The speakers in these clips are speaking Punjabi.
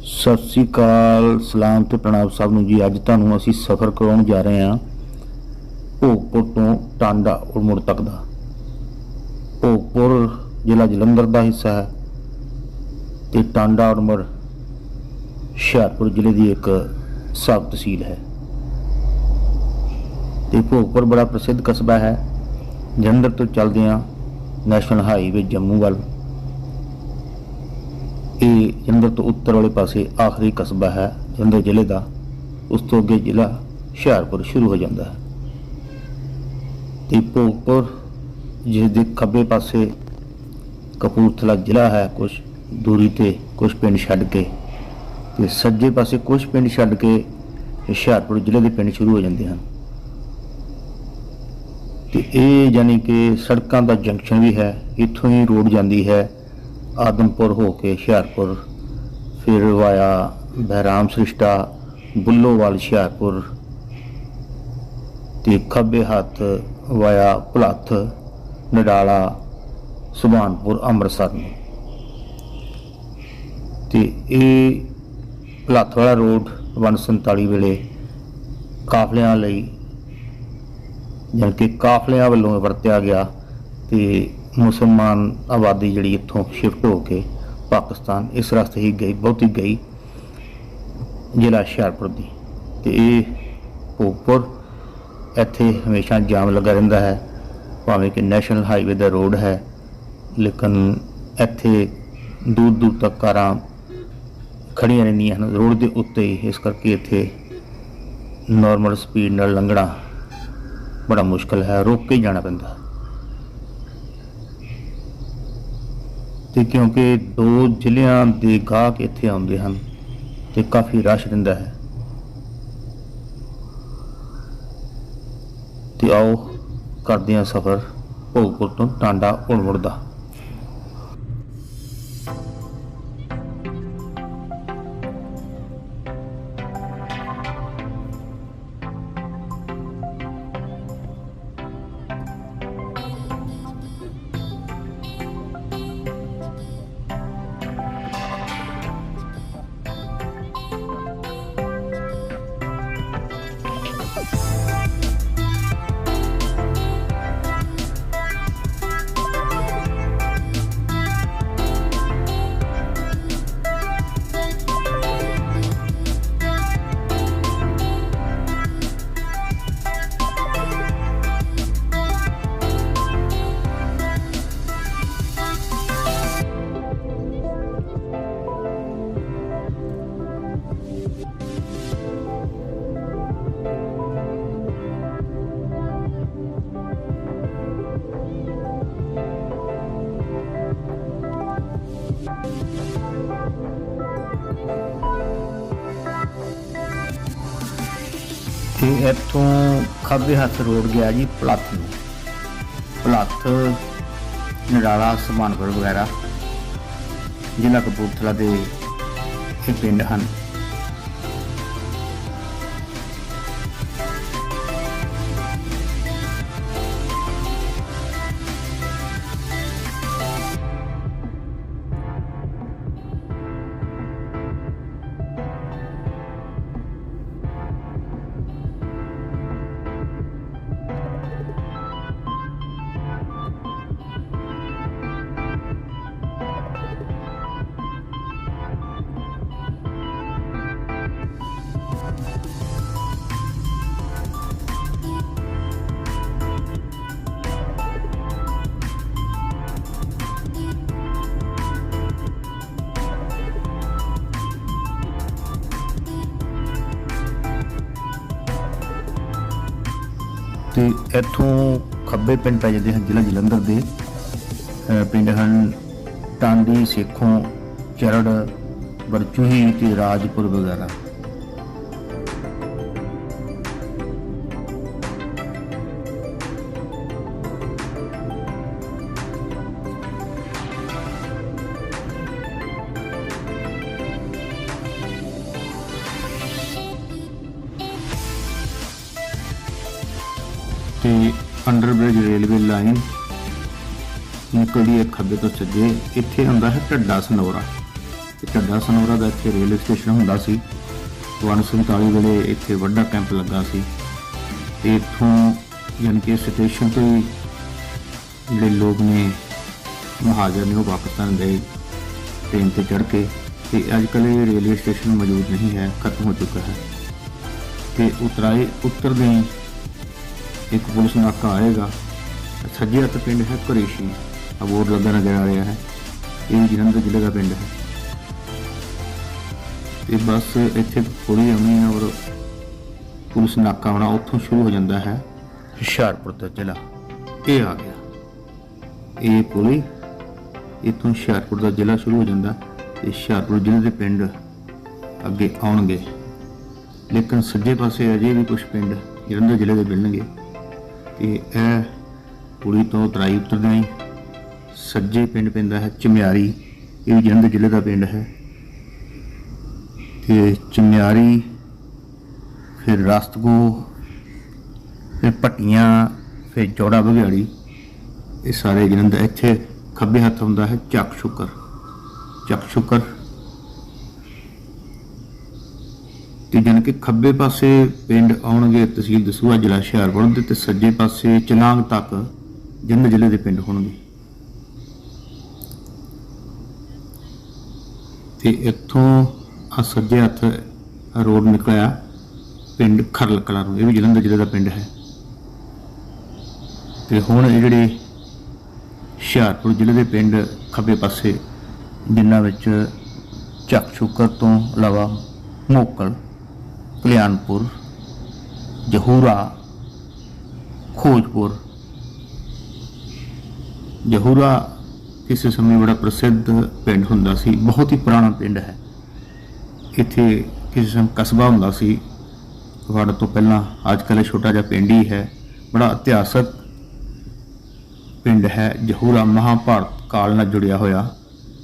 ਸਤਿ ਸ੍ਰੀ ਅਕਾਲ, ਸਲਾਮ ਤੇ ਪ੍ਰਣਾਮ ਸਭ ਨੂੰ ਜੀ। ਅੱਜ ਤੁਹਾਨੂੰ ਅਸੀਂ ਸਫ਼ਰ ਕਰਾਉਣ ਜਾ ਰਹੇ ਹਾਂ ਭੋਗਪੁਰ ਤੋਂ ਟਾਂਡਾ ਉੜਮੁੜ ਤੱਕ ਦਾ। ਭੋਗਪੁਰ ਜ਼ਿਲ੍ਹਾ ਜਲੰਧਰ ਦਾ ਹਿੱਸਾ ਹੈ ਤੇ ਟਾਂਡਾ ਉੜਮੁੜ ਹੁਸ਼ਿਆਰਪੁਰ ਜ਼ਿਲ੍ਹੇ ਦੀ ਇੱਕ ਸਬ ਤਹਿਸੀਲ ਹੈ। ਤੇ ਭੋਗਪੁਰ ਬੜਾ ਪ੍ਰਸਿੱਧ ਕਸਬਾ ਹੈ। ਜਲੰਧਰ ਤੋਂ ਚੱਲਦੇ ਹਾਂ ਨੈਸ਼ਨਲ ਹਾਈਵੇ ਜੰਮੂ ਵੱਲ। ਇਹ ਜਲੰਧਰ ਤੋਂ ਉੱਤਰ ਵਾਲੇ ਪਾਸੇ ਆਖਰੀ ਕਸਬਾ ਹੈ, ਜਲੰਧਰ ਜ਼ਿਲ੍ਹੇ ਦਾ। ਉਸ ਤੋਂ ਅੱਗੇ ਜ਼ਿਲ੍ਹਾ ਹੁਸ਼ਿਆਰਪੁਰ ਸ਼ੁਰੂ ਹੋ ਜਾਂਦਾ ਹੈ। ਤੇ ਭੋਗਪੁਰ ਜਿਸ ਦੇ ਖੱਬੇ ਪਾਸੇ ਕਪੂਰਥਲਾ ਜ਼ਿਲ੍ਹਾ ਹੈ ਕੁਝ ਦੂਰੀ ਤੇ ਕੁਝ ਪਿੰਡ ਛੱਡ ਕੇ ਤੇ ਸੱਜੇ ਪਾਸੇ ਕੁਝ ਪਿੰਡ ਛੱਡ ਕੇ ਹੁਸ਼ਿਆਰਪੁਰ ਜ਼ਿਲ੍ਹੇ ਦੇ ਪਿੰਡ ਸ਼ੁਰੂ ਹੋ ਜਾਂਦੇ ਹਨ। ਤੇ ਇਹ ਯਾਨੀ ਕਿ ਸੜਕਾਂ ਦਾ ਜੰਕਸ਼ਨ ਵੀ ਹੈ, ਇੱਥੋਂ ਹੀ ਰੋਡ ਜਾਂਦੀ ਹੈ। ਆਦਮਪੁਰ ਹੋ ਕੇ ਹੁਸ਼ਿਆਰਪੁਰ, ਫਿਰ ਵਾਇਆ ਬਹਿਰਾਮ ਸ੍ਰਿਸ਼ਟਾ, ਬੁੱਲੋਵਾਲ ਹੁਸ਼ਿਆਰਪੁਰ, ਤੇ ਖੱਬੇ ਹੱਥ ਵਾਇਆ ਭੁਲੱਥ, ਨਡਾਲਾ, ਸੁਭਾਨਪੁਰ, ਅੰਮ੍ਰਿਤਸਰ ਨੂੰ। ਤੇ ਇਹ ਭੁਲੱਥ ਵਾਲਾ ਰੋਡ 147 ਵੇਲੇ ਕਾਫਲਿਆਂ ਲਈ, ਜਾਣੀ ਕਿ ਕਾਫਲਿਆਂ ਵੱਲੋਂ ਵਰਤਿਆ ਗਿਆ ਤੇ ਮੁਸਲਮਾਨ ਆਬਾਦੀ ਜਿਹੜੀ ਇੱਥੋਂ ਸ਼ਿਫਟ ਹੋ ਕੇ ਪਾਕਿਸਤਾਨ ਇਸ ਰਸਤੇ ਹੀ ਗਈ, ਬਹੁਤੀ ਗਈ ਜ਼ਿਲ੍ਹਾ ਹੁਸ਼ਿਆਰਪੁਰ ਦੀ। ਤੇ ਇਹ ਭੋਗਪੁਰ ਇੱਥੇ ਹਮੇਸ਼ਾ ਜਾਮ ਲੱਗਾ ਰਹਿੰਦਾ ਹੈ, ਭਾਵੇਂ ਕਿ ਨੈਸ਼ਨਲ ਹਾਈਵੇ ਦਾ ਰੋਡ ਹੈ, ਲੇਕਿਨ ਇੱਥੇ ਦੂਰ ਦੂਰ ਤੱਕ ਕਾਰਾਂ ਖੜੀਆਂ ਰਹਿੰਦੀਆਂ ਹਨ। ਰੋਡ ਦੇ ਉੱਤੇ ਹੀ ਇਸ ਕਰਕੇ ਇੱਥੇ ਨਾਰਮਲ ਸਪੀਡ ਨਾਲ ਲੰਘਣਾ ਬੜਾ ਮੁਸ਼ਕਲ ਹੈ, ਰੋਕ ਕੇ ਹੀ ਜਾਣਾ ਪੈਂਦਾ। ਤੇ ਕਿਉਂਕਿ ਦੋ ਜ਼ਿਲ੍ਹਿਆਂ ਦੇ ਗਾਹਕ ਇੱਥੇ ਆਉਂਦੇ ਹਨ ਤੇ ਕਾਫੀ ਰਸ਼ ਰਹਿੰਦਾ ਹੈ। ਤੇ ਆਓ ਕਰਦੇ ਹਾਂ ਸਫ਼ਰ ਭੋਗਪੁਰ ਤੋਂ ਟਾਂਡਾ ਉੜਮੁੜ ਦਾ ਇੱਥੋਂ ਖੱਬੇ ਹੱਥ ਰੋਡ ਗਿਆ ਜੀ ਪਲੱਥ ਨੂੰ। ਪਲੱਥ, ਨਡਾਲਾ, ਸਮਾਨਪੁਰ ਵਗੈਰਾ, ਜ਼ਿਲ੍ਹਾ ਕਪੂਰਥਲਾ ਦੇ ਇਹ ਪਿੰਡ ਹਨ। ਇੱਥੋਂ ਖੱਬੇ ਪਿੰਡ ਪੈ ਜਾਂਦੇ ਹਨ ਜ਼ਿਲ੍ਹਾ ਜਲੰਧਰ ਦੇ। ਪਿੰਡ ਹਨ ਟਾਂਡੀ, ਸੇਖੋਂ, ਚਰੜ ਬਰਚੂਹੀ ਤੇ ਰਾਜਪੁਰ ਵਗੈਰਾ। ਰੇਲਵੇ ਲਾਈਨ ਨਿਕਲਦੀ ਹੈ ਖੱਬੇ ਤੋਂ ਸੱਜੇ ਇੱਥੇ ਹੁੰਦਾ ਹੈ ਢੱਡਾ ਸਨੋਰਾ। ਤੇ ਢੱਡਾ ਸਨੋਰਾ ਦਾ ਇੱਥੇ ਰੇਲਵੇ ਸਟੇਸ਼ਨ ਹੁੰਦਾ ਸੀ। 147 ਵੇਲੇ ਇੱਥੇ ਵੱਡਾ ਕੈਂਪ ਲੱਗਾ ਸੀ। ਤੇ ਇੱਥੋਂ ਯਾਨੀ ਕਿ ਸਟੇਸ਼ਨ ਤੇ ਹੀ ਜਿਹੜੇ ਲੋਕ ਨੇ ਮਹਾਜਰ ਨੇ ਉਹ ਪਾਕਿਸਤਾਨ ਗਏ ਟ੍ਰੇਨ ਤੇ ਚੜ੍ਹ ਕੇ। ਤੇ ਅੱਜ ਕੱਲ੍ਹ ਇਹ ਰੇਲਵੇ ਸਟੇਸ਼ਨ ਮੌਜੂਦ ਨਹੀਂ ਹੈ, ਖਤਮ ਹੋ ਚੁੱਕਾ ਹੈ। ਤੇ ਉਤਰਾਏ ਉਤਰਦੇ ਹੀ ਇੱਕ ਪੁਲਿਸ ਨਾਕਾ ਆਏਗਾ। ਸੱਜੇ ਹੱਥ ਪਿੰਡ ਹੈ ਘਰੇਸ਼ੀ ਅਬੋਰ ਬੋਰਡ ਲੱਗਾ ਨਜ਼ਰ ਆ ਰਿਹਾ ਹੈ। ਇਹ ਜਲੰਧਰ ਜ਼ਿਲ੍ਹੇ ਦਾ ਪਿੰਡ ਹੈ। ਤੇ ਬਸ ਇੱਥੇ ਥੋੜੀ ਆਉਣੀ ਹੈ ਔਰ ਪੁਲਿਸ ਨਾਕਾ ਆਉਣਾ ਉੱਥੋਂ ਸ਼ੁਰੂ ਹੋ ਜਾਂਦਾ ਹੈ। ਹੁਸ਼ਿਆਰਪੁਰ ਦਾ ਜ਼ਿਲ੍ਹਾ। ਇਹ ਆ ਗਿਆ। ਇਹ ਪੁਲੀ ਇੱਥੋਂ ਹੁਸ਼ਿਆਰਪੁਰ ਦਾ ਜ਼ਿਲ੍ਹਾ ਸ਼ੁਰੂ ਹੋ ਜਾਂਦਾ। ਤੇ ਹੁਸ਼ਿਆਰਪੁਰ ਜ਼ਿਲ੍ਹੇ ਦੇ ਪਿੰਡ ਅੱਗੇ ਆਉਣਗੇ। ਲੇਕਿਨ ਸੱਜੇ ਪਾਸੇ ਅਜੇ ਵੀ ਕੁਝ ਪਿੰਡ ਜਲੰਧਰ ਜ਼ਿਲ੍ਹੇ ਦੇ ਮਿਲਣਗੇ। ਤੇ ਇਹ ਪੁਲੀ ਤੋਂ ਤਰਾਈ ਉਤਰਦਿਆਂ ਹੀ ਸੱਜੇ ਪਿੰਡ ਪੈਂਦਾ ਹੈ ਚਮਿਆਰੀ। ਇਹ ਵੀ ਜਲੰਧਰ ਜ਼ਿਲ੍ਹੇ ਦਾ ਪਿੰਡ ਹੈ। ਤੇ ਚਮਿਆਰੀ, ਫਿਰ ਰਸਤਗੋ ਫਿਰ ਪਟੀਆਂ ਫਿਰ ਜੋੜਾ ਬਗਿਆੜੀ ਇਹ ਸਾਰੇ ਜਲੰਧਰ ਇੱਥੇ ਖੱਬੇ ਹੱਥ ਹੁੰਦਾ ਹੈ ਚੱਕ ਸ਼ੁਕਰ। ਚੱਕ ਸ਼ੁਕਰ। ਤੇ ਜਨ ਕਿ ਖੱਬੇ ਪਾਸੇ ਪਿੰਡ ਆਉਣਗੇ ਤਹਿਸੀਲ ਦਸੂਹਾ, ਜ਼ਿਲ੍ਹਾ ਹੁਸ਼ਿਆਰਪੁਰ ਦੇ, ਤੇ ਸੱਜੇ ਪਾਸੇ ਚਨਾਂਗ ਤੱਕ ਜਲੰਧਰ ਜ਼ਿਲ੍ਹੇ ਦੇ ਪਿੰਡ ਹੋਣਗੇ। ਤੇ ਇੱਥੋਂ ਆ ਸੱਜੇ ਹੱਥ ਰੋਡ ਨਿਕਲਿਆ ਪਿੰਡ ਖਰਲ ਕਲਾਂ ਨੂੰ। ਇਹ ਵੀ ਜਲੰਧਰ ਜ਼ਿਲ੍ਹੇ ਦਾ ਪਿੰਡ ਹੈ। ਤੇ ਹੁਣ ਇਹ ਜਿਹੜੇ ਹੁਸ਼ਿਆਰਪੁਰ ਜ਼ਿਲ੍ਹੇ ਦੇ ਪਿੰਡ ਖੱਬੇ ਪਾਸੇ, ਜਿਨ੍ਹਾਂ ਵਿੱਚ ਚੱਕ ਸ਼ੁਕਰ ਤੋਂ ਇਲਾਵਾ ਮੋਕਲ, ਕਲਿਆਣਪੁਰ, ਜਹੂਰਾ, ਖੋਜਪੁਰ ਜਹੂਰਾ ਕਿਸੇ ਸਮੇਂ ਬੜਾ ਪ੍ਰਸਿੱਧ ਪਿੰਡ ਹੁੰਦਾ ਸੀ, ਬਹੁਤ ਹੀ ਪੁਰਾਣਾ ਪਿੰਡ ਹੈ। ਇੱਥੇ ਕਿਸੇ ਸਮੇਂ ਕਸਬਾ ਹੁੰਦਾ ਸੀ। ਵੜ ਤੋਂ ਪਹਿਲਾਂ ਅੱਜ ਕੱਲ੍ਹ ਇਹ ਛੋਟਾ ਜਿਹਾ ਪਿੰਡ ਹੀ ਹੈ। ਬੜਾ ਇਤਿਹਾਸਕ ਪਿੰਡ ਹੈ। ਜਹੂਰਾ ਮਹਾਭਾਰਤ ਕਾਲ ਨਾਲ ਜੁੜਿਆ ਹੋਇਆ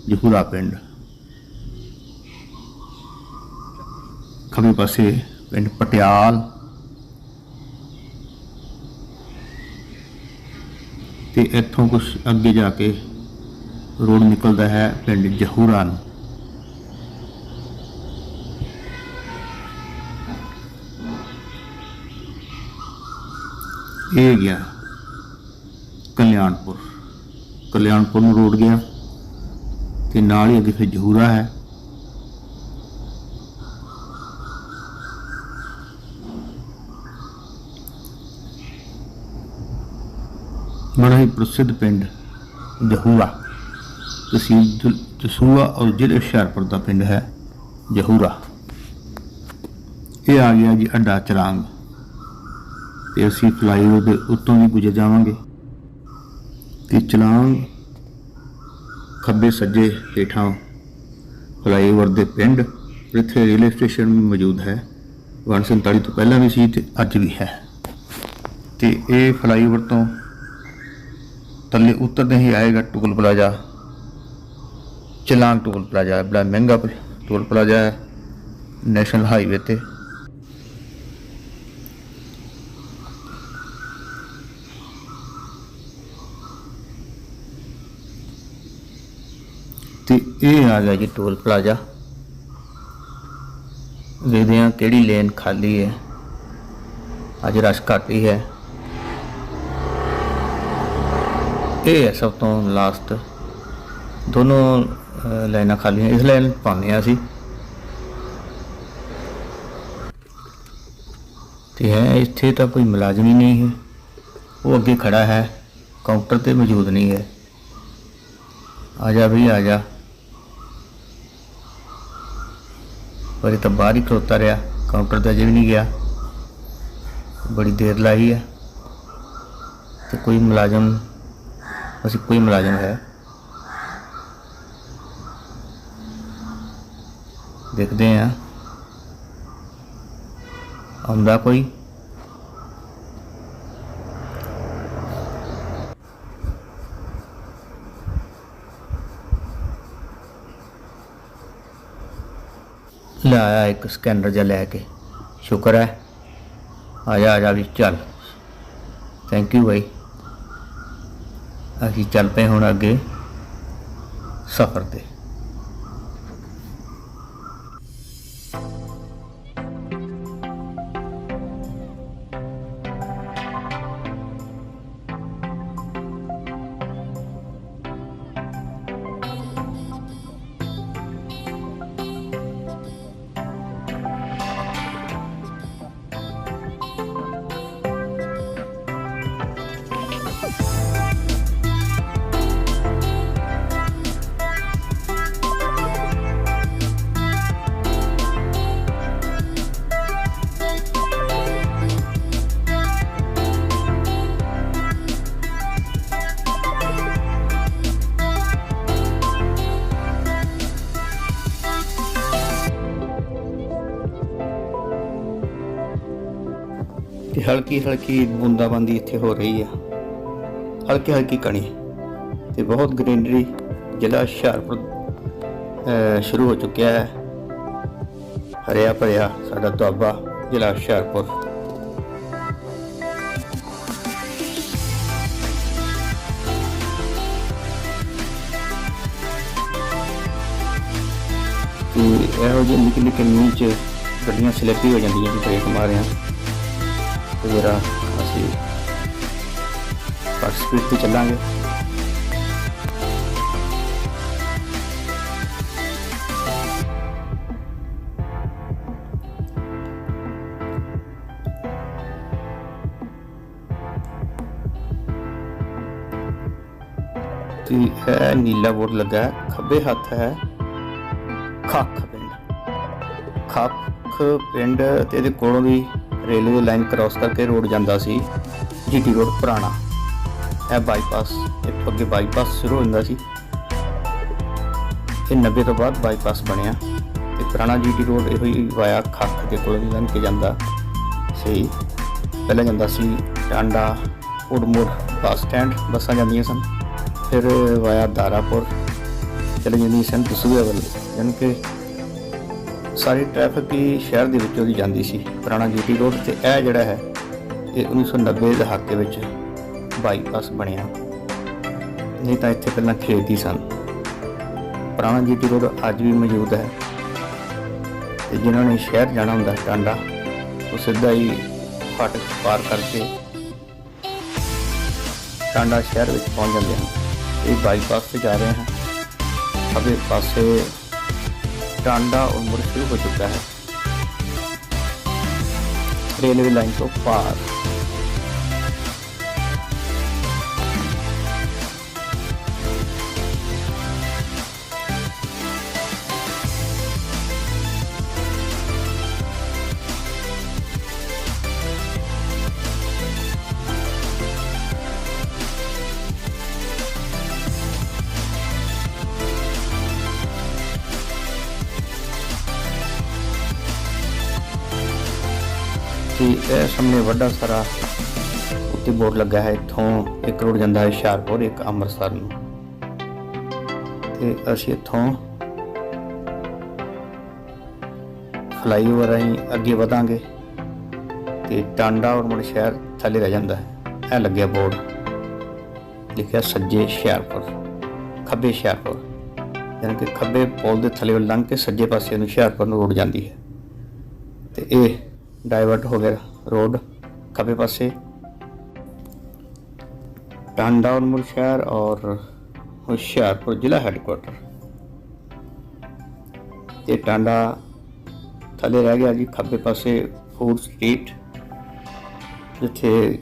ਜਹੂਰਾ ਪਿੰਡ। ਖੱਬੇ ਪਾਸੇ ਪਿੰਡ ਪਟਿਆਲ ਤੇ ਇੱਥੋਂ ਕੁਝ ਅੱਗੇ ਜਾ ਕੇ ਰੋਡ ਨਿਕਲਦਾ ਹੈ ਪਿੰਡ ਜਹੂਰਾ ਨੂੰ। ਇਹ ਗਿਆ ਕਲਿਆਣਪੁਰ। ਕਲਿਆਣਪੁਰ ਨੂੰ ਰੋਡ ਗਿਆ ਤੇ ਨਾਲ ਹੀ ਅੱਗੇ ਫਿਰ ਜਹੂਰਾ ਹੈ। ਬੜਾ ਹੀ ਪ੍ਰਸਿੱਧ ਪਿੰਡ ਜਹੂਰਾ। ਤਹਿਸੀਲ ਦ- ਔਰ ਜ਼ਿਲ੍ਹੇ ਹੁਸ਼ਿਆਰਪੁਰ ਦਾ ਪਿੰਡ ਹੈ ਜਹੂਰਾ। ਇਹ ਆ ਗਿਆ ਜੀ ਅੱਡਾ ਚਰਾਂਗ। ਤੇ ਅਸੀਂ ਫਲਾਈਓਵਰ ਦੇ ਉੱਤੋਂ ਵੀ ਗੁਜ਼ਰ ਜਾਵਾਂਗੇ। ਤੇ ਚਲਾਂਗ, ਖੱਬੇ ਸੱਜੇ ਹੇਠਾਂ ਫਲਾਈਓਵਰ ਦੇ ਪਿੰਡ ਇੱਥੇ ਰੇਲਵੇ ਸਟੇਸ਼ਨ ਵੀ ਮੌਜੂਦ ਹੈ। 147 ਤੋਂ ਪਹਿਲਾਂ ਵੀ ਸੀ ਤੇ ਅੱਜ ਵੀ ਹੈ। ਤੇ ਇਹ ਫਲਾਈਓਵਰ ਤੋਂ ਥੱਲੇ ਉਤਰਦੇ ਹੀ ਆਏਗਾ ਟੋਲ ਪਲਾਜ਼ਾ। ਚਲਾਂਗ ਟੋਲ ਪਲਾਜ਼ਾ, ਬੜਾ ਮਹਿੰਗਾ ਪ- ਟੋਲ ਪਲਾਜ਼ਾ ਹੈ, ਨੈਸ਼ਨਲ ਹਾਈਵੇ ਤੇ। ਤੇ ਇਹ ਆ ਗਿਆ ਜੀ ਟੋਲ ਪਲਾਜ਼ਾ। ਦੇਖਦੇ ਹਾਂ ਕਿਹੜੀ ਲੇਨ ਖਾਲੀ ਹੈ। ਅੱਜ ਰਸ਼ ਘੱਟ ਹੀ ਹੈ। ਇਹ ਹੈ ਸਭ ਤੋਂ ਲਾਸਟ ਦੋਨੋਂ ਲਾਈਨਾਂ ਖਾਲੀਆਂ ਇਸ ਲਾਈਨ ਪਾਉਂਦੇ ਹਾਂ ਅਸੀਂ। ਤੇ ਹੈ, ਇੱਥੇ ਤਾਂ ਕੋਈ ਮੁਲਾਜ਼ਮ ਹੀ ਨਹੀਂ ਹੈ। ਉਹ ਅੱਗੇ ਖੜਾ ਹੈ। ਕਾਊਂਟਰ ਤੇ ਮੌਜੂਦ ਨਹੀਂ ਹੈ। ਆ ਜਾ ਵੀ ਆ ਜਾ। ਪਰ ਇਹ ਤਾਂ ਬਾਹਰ ਹੀ ਖਲੋਤਾ ਰਿਹਾ। ਕਾਊਂਟਰ ਤੇ ਅਜੇ ਵੀ ਨਹੀਂ ਗਿਆ। ਬੜੀ ਦੇਰ ਲਾਈ ਹੈ। ਤੇ ਕੋਈ ਮੁਲਾਜ਼ਮ ਅਸੀਂ ਕੋਈ ਮੁਲਾਜ਼ਮ ਹੈ ਦੇਖਦੇ ਹਾਂ ਆਉਂਦਾ ਕੋਈ ਲੈ ਆਇਆ ਇੱਕ ਸਕੈਨਰ ਜਿਹਾ ਲੈ ਕੇ ਸ਼ੁਕਰ ਹੈ ਆ ਜਾ ਆ ਜਾ ਵੀ ਚੱਲ ਥੈਂਕ ਯੂ ਬਾਈ ਅਸੀਂ ਚੱਲ ਪਏ ਹੁਣ ਅੱਗੇ ਸਫ਼ਰ ਤੇ। ਤੇ ਹਲਕੀ ਹਲਕੀ ਬੂੰਦਾਬਾਂਦੀ ਇੱਥੇ ਹੋ ਰਹੀ ਆ। ਹਲਕੀ ਹਲਕੀ ਕਣੀ ਤੇ ਬਹੁਤ ਗ੍ਰੀਨਰੀ ਜ਼ਿਲ੍ਹਾ ਹੁਸ਼ਿਆਰਪੁਰ ਸ਼ੁਰੂ ਹੋ ਚੁੱਕਿਆ ਹੈ। ਹਰਿਆ ਭਰਿਆ ਸਾਡਾ ਦੁਆਬਾ ਜ਼ਿਲ੍ਹਾ ਹੁਸ਼ਿਆਰਪੁਰ। ਤੇ ਇਹੋ ਜਿਹੇ ਨਿੱਕੇ ਨਿੱਕੇ ਮੀਂਹ ਚ ਗੱਡੀਆਂ ਸਲਿੱਪੀ ਹੋ ਜਾਂਦੀਆਂ ਜੀ ਬ੍ਰੇਕ ਮਾਰਿਆ। ਤੇ ਅਸੀਂ ਘੱਟ ਤੇ ਚੱਲਾਂਗੇ। ਤੇ ਇਹ ਨੀਲਾ ਬੋਰਡ ਲੱਗਾ ਹੈ, ਖੱਬੇ ਹੱਥ ਹੈ, ਖੱਖ ਪਿੰਡ। ਖੱਖ ਪਿੰਡ ਤੇ ਇਹਦੇ ਕੋਲੋਂ ਦੀ ਰੇਲਵੇ ਲਾਈਨ ਕ੍ਰਾਸ ਕਰਕੇ ਰੋਡ ਜਾਂਦਾ ਸੀ ਜੀਟੀ ਰੋਡ ਪੁਰਾਣਾ। ਇਹ ਬਾਈਪਾਸ ਇੱਥੋਂ ਅੱਗੇ ਬਾਈਪਾਸ ਸ਼ੁਰੂ ਹੁੰਦਾ ਸੀ। ਇਹ 90 ਤੋਂ ਬਾਅਦ ਬਾਈਪਾਸ ਬਣਿਆ। ਤੇ ਪੁਰਾਣਾ ਜੀਟੀ ਰੋਡ ਇਹੋ ਹੀ ਵਾਇਆ ਖੱਖ ਦੇ ਕੋਲ ਦੀ ਲੰਘ ਕੇ ਜਾਂਦਾ ਸੀ। ਪਹਿਲਾਂ ਜਾਂਦਾ ਸੀ ਟਾਂਡਾ, ਉੜਮੁੜ ਬੱਸ ਸਟੈਂਡ, ਬੱਸਾਂ ਜਾਂਦੀਆਂ ਸਨ। ਫਿਰ ਵਾਇਆ ਦਾਰਾਪੁਰ, ਚਲੇ ਜਾਂਦੀਆਂ ਸਨ ਦਸੂਏ ਵੱਲ। ਯਾਨੀ ਕਿ ਸਾਰੀ ਟ੍ਰੈਫਿਕ ਹੀ ਸ਼ਹਿਰ ਦੇ ਵਿੱਚੋਂ ਦੀ ਜਾਂਦੀ ਸੀ। ਪੁਰਾਣਾ ਜੀਟੀ ਰੋਡ ਤੇ ਇਹ ਜਿਹੜਾ ਹੈ, ਇਹ 1990 ਦੇ ਦਹਾਕੇ ਵਿੱਚ ਬਾਈਪਾਸ ਬਣਿਆ। ਨਹੀਂ ਤਾਂ ਇੱਥੇ ਪਹਿਲਾਂ ਖੇਤ ਹੀ ਸਨ। ਪੁਰਾਣਾ ਜੀਟੀ ਰੋਡ ਅੱਜ ਵੀ ਮੌਜੂਦ ਹੈ। ਤੇ ਜਿਨ੍ਹਾਂ ਨੇ ਸ਼ਹਿਰ ਜਾਣਾ ਹੁੰਦਾ ਹੈ ਟਾਂਡਾ, ਉਹ ਸਿੱਧਾ ਹੀ ਫਾਟਕ ਪਾਰ ਕਰਕੇ ਟਾਂਡਾ ਸ਼ਹਿਰ ਵਿੱਚ ਪਹੁੰਚ ਜਾਂਦੇ ਹਨ। ਇਹ ਬਾਈਪਾਸ ਤੇ ਜਾ ਰਹੇ ਹਨ। ਖੱਬੇ ਪਾਸੇ ਟਾਂਡਾ और मुड़ शुरू हो चुका है रेलवे लाइन को पार ਤੇ ਇਹ ਸਾਹਮਣੇ ਵੱਡਾ ਸਾਰਾ ਉੱਤੇ ਬੋਰਡ ਲੱਗਾ ਹੈ, ਇੱਥੋਂ ਇੱਕ ਰੋਡ ਜਾਂਦਾ ਹੈ ਹੁਸ਼ਿਆਰਪੁਰ, ਇੱਕ ਅੰਮ੍ਰਿਤਸਰ ਨੂੰ। ਤੇ ਅਸੀਂ ਇੱਥੋਂ ਫਲਾਈਓਵਰ ਰਾਹੀਂ ਅੱਗੇ ਵਧਾਂਗੇ ਤੇ ਟਾਂਡਾ ਔਰ ਮੁੜ ਸ਼ਹਿਰ ਥੱਲੇ ਰਹਿ ਜਾਂਦਾ ਹੈ। ਇਹ ਲੱਗਿਆ ਬੋਰਡ। ਲਿਖਿਆ ਸੱਜੇ ਹੁਸ਼ਿਆਰਪੁਰ, ਖੱਬੇ ਹੁਸ਼ਿਆਰਪੁਰ। ਯਾਨੀ ਕਿ ਖੱਬੇ ਪੁਲ ਦੇ ਥੱਲੇ ਲੰਘ ਕੇ ਸੱਜੇ ਪਾਸੇ ਨੂੰ ਹੁਸ਼ਿਆਰਪੁਰ ਨੂੰ ਰੋਡ ਜਾਂਦੀ ਹੈ। ਤੇ ਇਹ ਡਾਇਵਰਟ ਹੋ ਗਿਆ ਰੋਡ ਖੱਬੇ ਪਾਸੇ। ਟਾਂਡਾ ਉਨਮੁਲ ਸ਼ਹਿਰ ਔਰ ਹੁਸ਼ਿਆਰਪੁਰ ਜ਼ਿਲ੍ਹਾ ਹੈੱਡਕੁਆਟਰ ਇਹ ਟਾਂਡਾ ਥੱਲੇ ਰਹਿ ਗਿਆ ਜੀ, ਖੱਬੇ ਪਾਸੇ ਫੂਡ ਸਟਰੀਟ, ਜਿੱਥੇ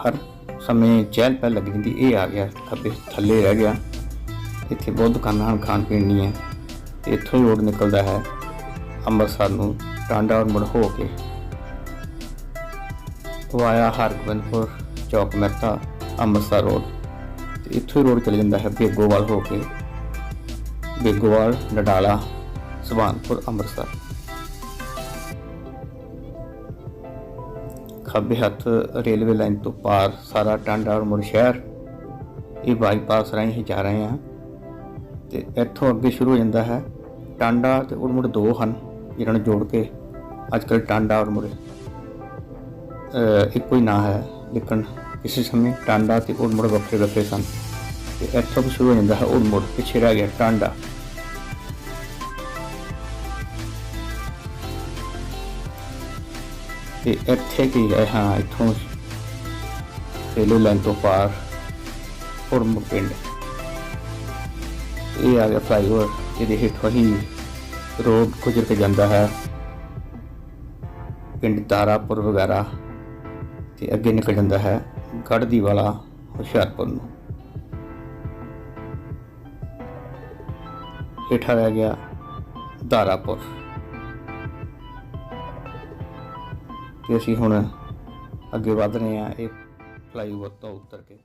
ਹਰ ਸਮੇਂ ਚਹਿਲ ਪਹਿਲ ਲੱਗੀ ਹੁੰਦੀ, ਇਹ ਆ ਗਿਆ, ਖੱਬੇ ਥੱਲੇ ਰਹਿ ਗਿਆ। ਇੱਥੇ ਬਹੁਤ ਦੁਕਾਨਾਂ ਹਨ ਖਾਣ ਪੀਣ ਦੀਆਂ, ਇੱਥੋਂ ਹੀ ਰੋਡ ਨਿਕਲਦਾ ਹੈ, ਅੰਮ੍ਰਿਤਸਰ ਨੂੰ। ਟਾਂਡਾ ਔਰ ਮੁੜ ਹੋ ਕੇ ਵਾਇਆ ਹਰਗੋਬਿੰਦਪੁਰ ਚੌਕ ਮਹਿਤਾ, ਅੰਮ੍ਰਿਤਸਰ ਰੋਡ। ਤੇ ਇੱਥੋਂ ਹੀ ਰੋਡ ਚਲੇ ਜਾਂਦਾ ਹੈ ਬੇਗੋਵਾਲ ਹੋ ਕੇ। ਬੇਗੋਵਾਲ, ਨਡਾਲਾ ਸੁਭਾਨਪੁਰ ਅੰਮ੍ਰਿਤਸਰ। ਖੱਬੇ ਹੱਥ ਰੇਲਵੇ ਲਾਈਨ ਤੋਂ ਪਾਰ ਸਾਰਾ ਟਾਂਡਾ ਔਰ ਮੁੜ ਸ਼ਹਿਰ। ਇਹ ਬਾਈਪਾਸ ਰਾਹੀਂ ਹੀ ਜਾ ਰਹੇ ਹਾਂ। ਤੇ ਇੱਥੋਂ ਅੱਗੇ ਸ਼ੁਰੂ ਹੋ ਜਾਂਦਾ ਹੈ। ਟਾਂਡਾ ਤੇ ਉੜਮੁੜ ਦੋ ਹਨ। जिन्होंने जोड़ के आजकल टांडा और ਮੁਰੇ ਇੱਕੋ ਹੀ ਨਾਂ ਹੈ। ਲੇਕਿਨ ਕਿਸੇ ਸਮੇਂ ਟਾਂਡਾ ਤੇ ਉੜਮੁੜ ਵੱਖਰੇ ਵੱਖਰੇ ਸਨ ਤੇ ਇੱਥੋਂ ਸ਼ੁਰੂ ਹੋ ਜਾਂਦਾ ਹੈ ਉੜਮੁੜ ਪਿੱਛੇ ਰਹਿ ਗਿਆ ਟਾਂਡਾ। ਤੇ ਇੱਥੇ ਕੀ ਹੈ? ਹਾਂ, ਇੱਥੋਂ ਪਹਿਲੇ ਲੈਣ ਤੋਂ ਪਾਰ ਉੜਮੁੜ ਪਿੰਡ। ਇਹ ਆ ਗਿਆ ਫਲਾਈਓਵਰ, ਇਹਦੇ ਹੇਠ ਵਹੀ ਰੋਡ ਗੁਜ਼ਰ ਕੇ ਜਾਂਦਾ ਹੈ। ਪਿੰਡ ਤਾਰਾਪੁਰ ਵਗੈਰਾ ਤੇ ਅੱਗੇ ਨਿਕਲ ਜਾਂਦਾ ਹੈ ਗੜ੍ਹਦੀ ਵਾਲਾ ਹੁਸ਼ਿਆਰਪੁਰ ਨੂੰ। ਹੇਠਾਂ ਰਹਿ ਗਿਆ ਦਾਰਾਪੁਰ ਤੇ ਅਸੀਂ ਹੁਣ ਅੱਗੇ ਵਧ ਰਹੇ ਹਾਂ ਇਹ ਫਲਾਈਓਵਰ ਤੋਂ ਉਤਰ ਕੇ।